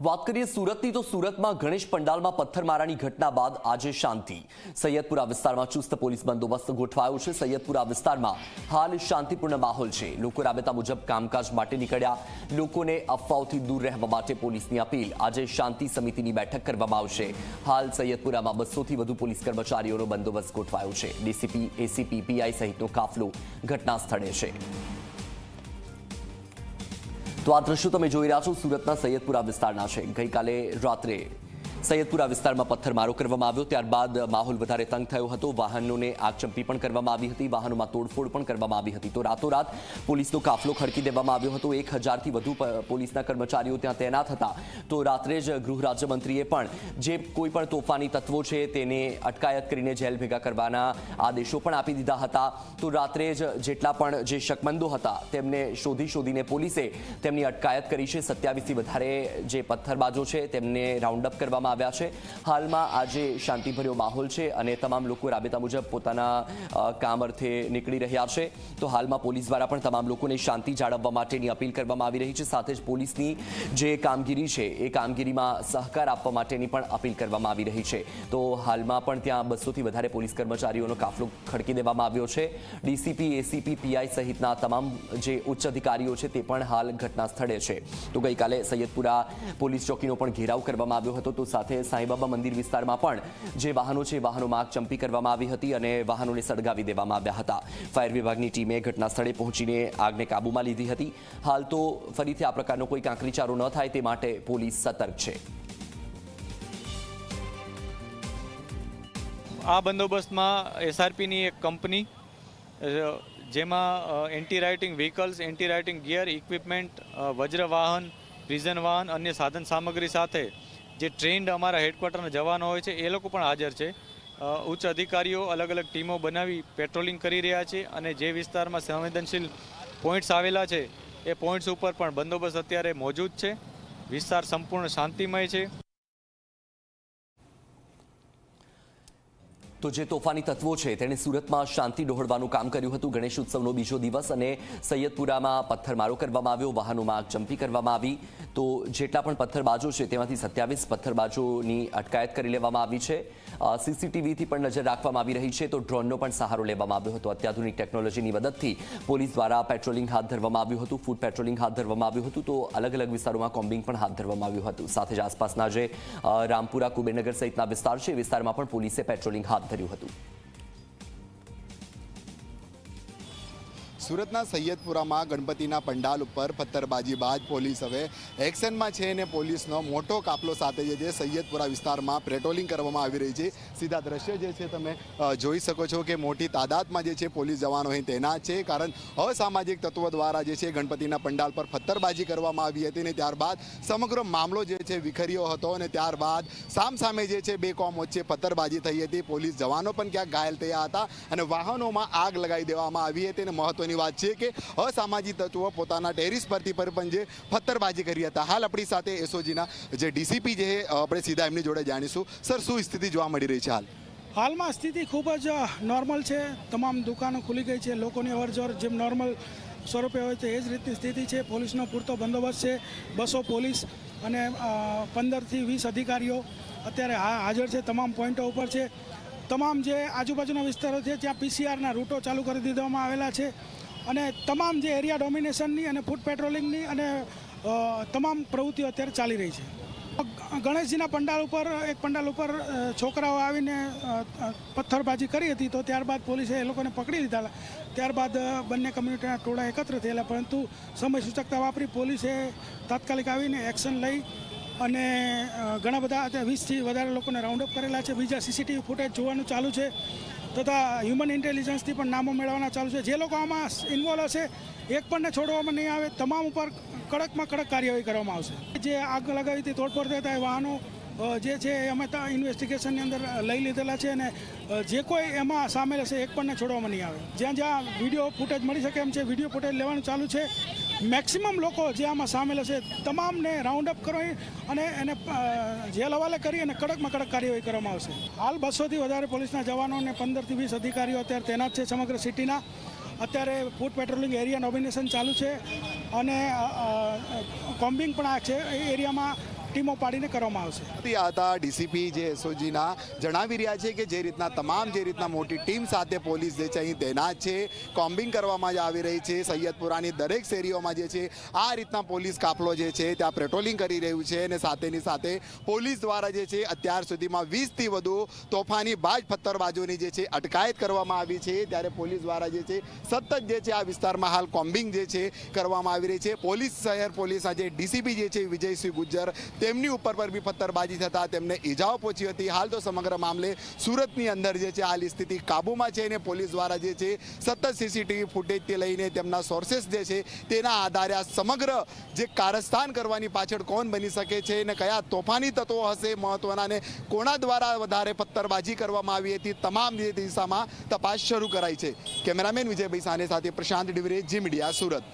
વાત કરીએ સુરતની, તો સુરતમાં ગણેશ પંડાલમાં પથ્થરમારાની ઘટના બાદ આજે શાંતિ. સૈયદપુરા વિસ્તારમાં ચુસ્ત પોલીસ બંદોબસ્ત ગોઠવાયો છે. સૈયદપુરા વિસ્તારમાં હાલ શાંતિપૂર્ણ માહોલ છે. લોકો રાબેતા મુજબ કામકાજ માટે નીકળ્યા. લોકોને અફવાઓથી દૂર રહેવા માટે પોલીસની અપીલ. આજે શાંતિ સમિતિની બેઠક કરવામાં આવશે. હાલ સૈયદપુરામાં બસોથી વધુ પોલીસ કર્મચારીઓનો બંદોબસ્ત ગોઠવાયો છે. ડીસીપી, એસીપી, પીઆઈ સહિતનો કાફલો ઘટના સ્થળે છે. તો આ દ્રશ્યો તમે જોઈ રહ્યા છો સુરતના સૈયદપુરા વિસ્તારના છે. ગઈકાલે રાત્રે સૈયદપુરા વિસ્તારમાં પથ્થરમારો કરવામાં આવ્યો. ત્યારબાદ માહોલ વધારે તંગ થયો હતો. વાહનોને આગચંપી પણ કરવામાં આવી હતી. વાહનોમાં તોડફોડ પણ કરવામાં આવી હતી. તો રાતોરાત પોલીસનો કાફલો ખડકી દેવામાં આવ્યો હતો. એક હજારથી વધુ પોલીસના કર્મચારીઓ ત્યાં તૈનાત હતા. તો રાત્રે જ ગૃહ રાજ્યમંત્રીએ પણ જે કોઈ પણ તોફાની તત્વો છે તેને અટકાયત કરીને જેલ ભેગા કરવાના આદેશો પણ આપી દીધા હતા. તો રાત્રે જ જેટલા પણ જે શકમંદો હતા તેમને શોધી શોધીને પોલીસે તેમની અટકાયત કરી છે. સત્યાવીસથી વધારે જે પથ્થરબાજો છે તેમને રાઉન્ડ અપ કરવામાં આવ્યા છે. હાલમાં આજે શાંતિભર્યો માહોલ છે અને તમામ લોકો રાબેતા મુજબ પોતાના કામ અર્થે નીકળી રહ્યા છે. તો હાલમાં પોલીસ દ્વારા પણ તમામ લોકોને શાંતિ જાળવવા માટેની અપીલ કરવામાં આવી રહી છે. સાથે જ પોલીસની જે કામગીરી છે એ કામગીરીમાં સહકાર આપવા માટેની પણ અપીલ કરવામાં આવી રહી છે. તો હાલમાં પણ ત્યાં બસોથી વધારે પોલીસ કર્મચારીઓનો કાફલો ખડકી દેવામાં આવ્યો છે. ડીસીપી, એસીપી, પીઆઈ સહિતના તમામ જે ઉચ્ચ અધિકારીઓ છે તે પણ હાલ ઘટના સ્થળે છે. તો ગઈકાલે સૈયદપુરા પોલીસ ચોકીનો પણ ઘેરાવ કરવામાં આવ્યો હતો. તો સાથે સાંઈબાબા મંદિર વિસ્તારમાં પણ જે વાહનો છે વાહનોમાં આગ ચંપી કરવામાં આવી હતી અને વાહનોને સળગાવી દેવામાં આવ્યા હતા. ફાયર વિભાગની ટીમે ઘટના પહોંચીને આગને કાબૂમાં લીધી હતી. હાલ તો ફરીથી આ પ્રકારનો કોઈ કાંકરીચારો ન થાય તે માટે પોલીસ સતર્ક છે. આ બંદોબસ્તમાં એસઆરપીની એક કંપની જેમાં anti rioting vehicles anti rioting gear equipment Vajra વાહન પ્રિઝન વાહન, અન્ય સાધન સામગ્રી સાથે જે ટ્રેન્ડ અમારા હેડક્વાર્ટરના જવાનો હોય છે, એ લોકો પણ હાજર છે. ઉચ્ચ અધિકારીઓ અલગ અલગ ટીમો બનાવી પેટ્રોલિંગ કરી રહ્યા છે અને જે વિસ્તારમાં સંવેદનશીલ પોઈન્ટ્સ આવેલા છે, એ પોઈન્ટ્સ ઉપર પણ બંદોબસ્ત અત્યારે મોજૂદ છે. વિસ્તાર સંપૂર્ણ શાંતિમય છે. તો જે તોફાની તત્વો છે, તેણે સુરતમાં શાંતિ ડહોળવાનું કામ કર્યું હતું. ગણેશ ઉત્સવનો બીજો દિવસ અને સૈયદપુરામાં પથ્થરમારો કરવામાં આવ્યો, વાહનોમાં આગચંપી કરવામાં આવી. તો જેટલા પણ પથ્થરબાજો છે, તેમાંથી સત્યાવીસ પથ્થરબાજોની અટકાયત કરી લેવામાં આવી છે. સીસીટીવીથી પણ નજર રાખવામાં આવી રહી છે, તો ડ્રોનનો પણ સહારો લેવામાં આવ્યો હતો. અત્યાધુનિક ટેકનોલોજીની મદદથી પોલીસ દ્વારા પેટ્રોલિંગ હાથ ધરવામાં આવ્યું હતું, ફૂડ પેટ્રોલિંગ હાથ ધરવામાં આવ્યું હતું, તો અલગ અલગ વિસ્તારોમાં કોમ્બિંગ પણ હાથ ધરવામાં આવ્યું હતું. સાથે જ આસપાસના જે રામપુરા, કુબેરનગર સહિતના વિસ્તાર છે, વિસ્તારમાં પણ પોલીસે પેટ્રોલિંગ હાથ ધર્યું હતું. સુરતના સૈયદપુરામાં ગણપતિના પંડાલ ઉપર પથ્થરબાજી બાદ પોલીસ હવે એક્શનમાં છે અને પોલીસનો મોટો કાફલો સાથે જે છે સૈયદપુરા વિસ્તારમાં પેટ્રોલિંગ કરવામાં આવી રહી છે. સીધા દ્રશ્ય જે છે તમે જોઈ શકો છો કે મોટી તાદાદમાં જે છે પોલીસ જવાનો અહીં તૈનાત છે. કારણ અસામાજિક તત્વો દ્વારા જે છે ગણપતિના પંડાલ પર પથ્થરબાજી કરવામાં આવી હતી અને ત્યારબાદ સમગ્ર મામલો જે છે વિખર્યો હતો અને ત્યારબાદ સામસામે જે છે બે કોમ વચ્ચે પથ્થરબાજી થઈ હતી. પોલીસ જવાનો પણ ક્યાંક ઘાયલ થયા હતા અને વાહનોમાં આગ લગાવી દેવામાં આવી હતી અને મહત્વની વાત છે કે અસામાજિક તત્વો પોતાના ટેરિસ પરથી પર પણ જે પથ્થરબાજી કરી હતા. હાલ આપણી સાથે એસઓજીના જે ડીસીપી જે આપણે સીધા એમની જોડે જાણીશું. સર, શું સ્થિતિ જોવા મળી રહી છે હાલ? હાલમાં સ્થિતિ ખૂબ જ નોર્મલ છે. તમામ દુકાનો ખુલી ગઈ છે. લોકોની અવરજવર જેમ નોર્મલ સ્વરૂપે હોય છે, એ જ રીતની સ્થિતિ છે. પોલીસનો પૂરતો બંદોબસ્ત છે. બસો પોલીસ અને પંદરથી વીસ અધિકારીઓ અત્યારે હાજર છે તમામ પોઈન્ટો ઉપર છે. તમામ જે આજુબાજુના વિસ્તારો છે, ત્યાં પીસીઆરના રૂટો ચાલુ કરી દેવામાં આવેલા છે. અને તમામ જે એરિયા ડોમિનેશનની અને ફૂડ પેટ્રોલિંગની અને તમામ પ્રવૃત્તિઓ અત્યારે ચાલી રહી છે. ગણેશજીના પંડાલ ઉપર, એક પંડાલ ઉપર છોકરાઓ આવીને પથ્થરબાજી કરી હતી તો ત્યારબાદ પોલીસે એ લોકોને પકડી લીધા. ત્યારબાદ બંને કમ્યુનિટીના ટોળા એકત્ર થયેલા, પરંતુ સમય સૂચકતા વાપરી પોલીસે તાત્કાલિક આવીને એક્શન લઈ અને ઘણા બધા અત્યારે વીસથી વધારે લોકોને રાઉન્ડ અપ કરેલા છે. બીજા સીસીટીવી ફૂટેજ જોવાનું ચાલુ છે. તથા હ્યુમન ઇન્ટેલિજન્સથી પણ નામો મેળવવાના ચાલુ છે. જે લોકો આમાં ઇન્વોલ્વ હશે, એક પણને છોડવામાં નહીં આવે. તમામ ઉપર કડકમાં કડક કાર્યવાહી કરવામાં આવશે. જે આગ લગાવી હતી, તોડફોડ થતા વાહનો જે છે એ અમે ત્યાં ઇન્વેસ્ટિગેશનની અંદર લઈ લીધેલા છે અને જે કોઈ એમાં સામેલ હશે એક પણને છોડવામાં નહીં આવે. જ્યાં જ્યાં વીડિયો ફૂટેજ મળી શકે એમ છે વીડિયો ફૂટેજ લેવાનું ચાલુ છે મેક્સિમમ લોકો જે આમાં સામેલ હશે તમામને રાઉન્ડ અપ કરી અને એને જેલ હવાલે કરી અને કડકમાં કડક કાર્યવાહી કરવામાં આવશે. હાલ બસોથી વધારે પોલીસના જવાનો અને પંદરથી વીસ અધિકારીઓ અત્યારે તૈનાત છે સમગ્ર સિટીના. અત્યારે ફૂડ પેટ્રોલિંગ એરિયા નોમિનેશન ચાલુ છે અને કોમ્બિંગ પણ આ છે એ એરિયામાં ટીમો પાડીને કરવામાં આવશે. આ હતા ડીસીપી જે એસઓજીના જણાવી રહ્યા છે કે જે રીતના તમામ જે રીતના મોટી ટીમ સાથે પોલીસ જે છે અહીં તૈનાત છે, કોમ્બિંગ કરવામાં જ આવી રહી છે, સૈયદપુરાની દરેક શેરીઓમાં જે છે આ રીતના પોલીસ કાફલો જે છે ત્યાં પેટ્રોલિંગ કરી રહ્યું છે અને સાથેની સાથે પોલીસ દ્વારા જે છે અત્યાર સુધીમાં વીસથી વધુ તોફાની બાજ પથ્થરબાજોની જે છે અટકાયત કરવામાં આવી છે. ત્યારે પોલીસ દ્વારા જે છે સતત જે છે આ વિસ્તારમાં હાલ કોમ્બિંગ જે છે કરવામાં આવી રહી છે. પોલીસ શહેર પોલીસના જે ડીસીપી જે છે વિજયસિંહ ગુજ્જર તેમની ઉપર પર બી પથ્થરબાજી થતા તેમને ઈજાઓ પહોંચી હતી. હાલ તો સમગ્ર મામલે સુરતની અંદર જે છે હાલ સ્થિતિ કાબૂમાં છે અને પોલીસ દ્વારા જે છે, સતત સીસીટીવી ફૂટેજથી લઈને તેમના સોર્સેસ જે છે, તેના આધારે આ સમગ્ર જે કારસ્તાન કરવાની પાછળ કોણ બની શકે છે અને કયા તોફાની તત્વો હશે મહત્વના અને કોના દ્વારા વધારે પથ્થરબાજી કરવામાં આવી હતી, તમામ દિશામાં તપાસ શરૂ કરાઈ છે. કેમેરામેન વિજયભાઈ સાને સાથે પ્રશાંત ડિવરે, જી મીડિયા સુરત.